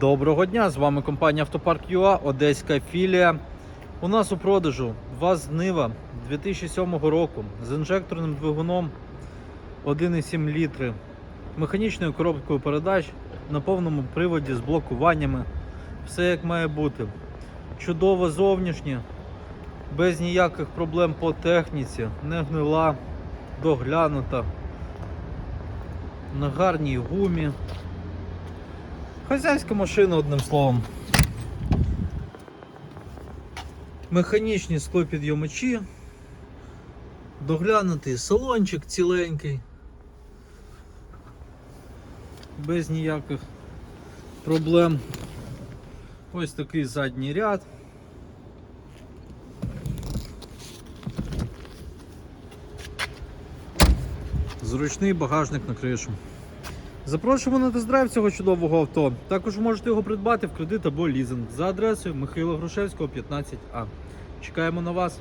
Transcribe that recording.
Доброго дня! З вами компанія Автопарк ЮА, Одеська філія. У нас у продажу ВАЗ Нива 2007 року з інжекторним двигуном 1,7 літри, механічною коробкою передач на повному приводі з блокуваннями. Все як має бути. Чудово зовнішнє, без ніяких проблем по техніці, не гнила, доглянута, на гарній гумі. Хазяйська машина, одним словом. Механічні склопідйомачі. Доглянутий салончик ціленький. Без ніяких проблем. Ось такий задній ряд. Зручний багажник на кришу. Запрошуємо на тест-драйв цього чудового авто. Також можете його придбати в кредит або лізинг за адресою Михайла Грушевського, 15А. Чекаємо на вас.